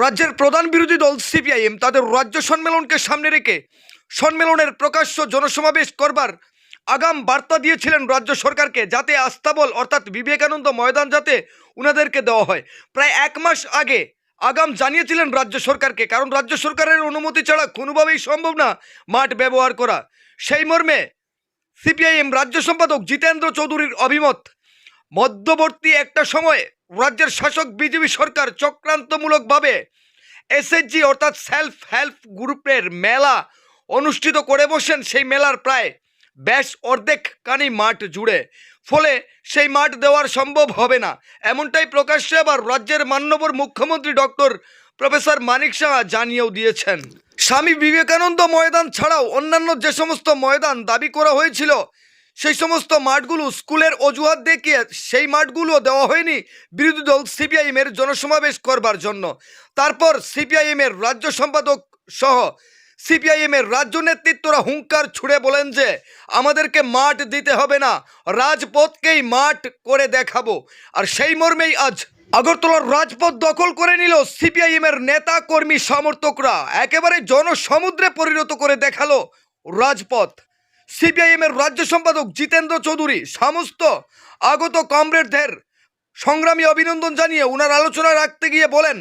রাজ্যের প্রধান বিরোধী দল সিপিআইএম তাদের রাজ্য সম্মেলনকে সামনে রেখে সম্মেলনের প্রকাশ্য জনসমাবেশ করবার আগাম বার্তা দিয়েছিলেন রাজ্য সরকারকে, যাতে আস্তাবল অর্থাৎ বিবেকানন্দ ময়দান যাতে উনাদেরকে দেওয়া হয়। প্রায় এক মাস আগে আগাম জানিয়েছিলেন রাজ্য সরকারকে, কারণ রাজ্য সরকারের অনুমতি ছাড়া কোনোভাবেই সম্ভব না মাঠ ব্যবহার করা। সেই মর্মে সিপিআইএম রাজ্য সম্পাদক জিতেন্দ্র চৌধুরীর অভিমত, মধ্যবর্তী একটা সময়ে রাজ্যের শাসক বিজেপি সরকার চক্রান্তমূলকভাবে এসএসজি অর্থাৎ সেলফ হেল্প গ্রুপের মেলা অনুষ্ঠিত করে বসেন। সেই মেলার প্রায় ব্যাস অর্ধেক কানি মাঠ জুড়ে। ফলে সেই মাঠ দেওয়ার সম্ভব হবে না। এমনটাই প্রকাশ্যে আবার রাজ্যের মান্যবর মুখ্যমন্ত্রী ডক্টর প্রফেসর মানিক সাহা জানিয়েও দিয়েছেন। স্বামী বিবেকানন্দ ময়দান ছাড়াও অন্যান্য যে সমস্ত ময়দান দাবি করা হয়েছিল সেই সমস্ত মাঠগুলো স্কুলের অজুহাত দেখিয়ে সেই মাঠগুলো দেওয়া হয়নি বিরোধী দল সিপিআইএমের জনসমাবেশ করবার জন্য। তারপর সিপিআইএমের রাজ্য সম্পাদক সহ সিপিআইএমের রাজ্য নেতৃত্বরা হুঙ্কার ছুড়ে বলেন যে, আমাদেরকে মাঠ দিতে হবে না, রাজপথকেই মাঠ করে দেখাবো। আর সেই মর্মেই আজ আগরতলার রাজপথ দখল করে নিল সিপিআইএমের নেতা, কর্মী, সমর্থকরা। একেবারে জনসমুদ্রে পরিণত করে দেখাল রাজপথ। সিপিআইএমের রাজ্য সম্পাদক জিতেন্দ্র চৌধুরী সমস্ত আগত কমরেডদের সংগ্রামী অভিনন্দন জানিয়ে ওনার আলোচনা রাখতে গিয়ে বলেন,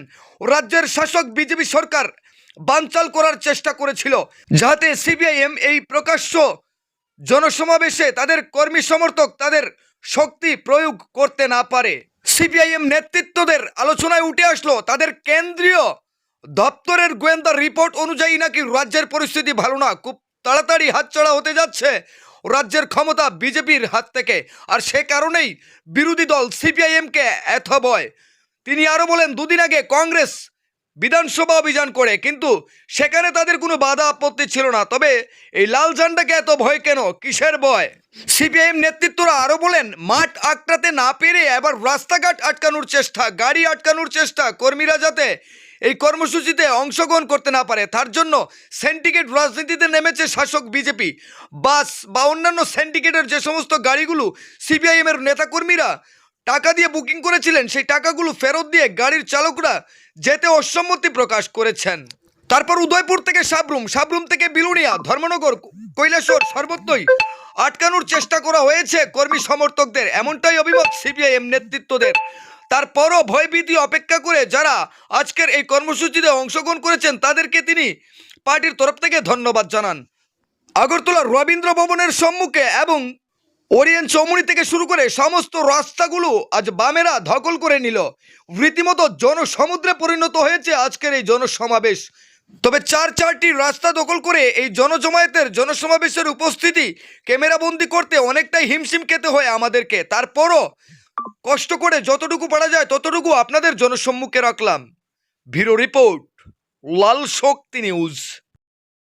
রাজ্যের শাসক বিজেপি সরকার বানচাল করার চেষ্টা করেছিল যাতে সিপিআইএম এই প্রকাশ্য জনসমাবেশে তাদের কর্মী সমর্থক তাদের শক্তি প্রয়োগ করতে না পারে। সিপিআইএম নেতৃত্বদের আলোচনায় উঠে আসলো, তাদের কেন্দ্রীয় দপ্তরের গোয়েন্দা রিপোর্ট অনুযায়ী নাকি রাজ্যের পরিস্থিতি ভালো না, খুব তাড়াতাড়ি হাতছাড়া হতে যাচ্ছে। রাজ্যের ক্ষমতা বিজেপির হাত থেকে। আর সে কারণেই বিরোধী দল সিপিআইএমকে এত ভয় তিনি আরও বলেন, দুদিন আগে কংগ্রেস বিধানসভা অভিযান করে, কিন্তু সেখানে তাদের কোনো বাধা আপত্তি ছিল না। তবে এই লাল ঝান্ডাকে এত ভয় কেন? কিসের ভয়? সিপিআইএম নেতৃত্বরা আরও বলেন, মাঠ আটকাতে না পেরে এবার রাস্তাঘাট আটকানোর চেষ্টা, গাড়ি আটকানোর চেষ্টা, কর্মীরা যাতে এই কর্মসূচিতে অংশগ্রহণ করতে না পারে। তার জন্য সেন্টিকেট রাজনীতিতে নেমেছে শাসক বিজেপি। বাস বা অন্যান্য সেন্টিকেটের যে সমস্ত গাড়িগুলো সিপিআইএমের নেতাকর্মীরা টাকা দিয়ে বুকিং করেছিলেন, সেই টাকাগুলো ফেরত দিয়ে গাড়ির চালকরা যেতে অসম্মতি প্রকাশ করেছেন। তারপর উদয়পুর থেকে সাবরুম সাবরুম থেকে বিলুনিয়া, ধর্মনগর কৈলাসর সর্বত্রই আটকানোর চেষ্টা করা হয়েছে কর্মী সমর্থকদের। এমনটাই অভিমত সিপিআইএম নেতৃত্বদের। তারপরও ভয়ভীতি অপেক্ষা করে যারা আজকের এই কর্মসূচিতে অংশগ্রহণ করেছেন, তাদেরকে তিনি পার্টির তরফ থেকে ধন্যবাদ জানান। আগরতলা রবীন্দ্র ভবনের সম্মুখে এবং ওরিয়েন্ট চৌমুনি থেকে শুরু করে সমস্ত রাস্তাগুলো আজ বামেরা দখল করে নিল। রীতিমতো জনসমুদ্রে পরিণত হয়েছে আজকের এই জনসমাবেশ। তবে চার চারটি রাস্তা দখল করে এই জনজমায়েতের জনসমাবেশের উপস্থিতি ক্যামেরাবন্দি করতে অনেকটাই হিমশিম খেতে হয় আমাদেরকে। তারপরও কষ্ট করে যতটুকু পারা যায় ততটুকু আপনাদের জনসম্মুখে রাখলাম। Bureau report Lal Shakti news.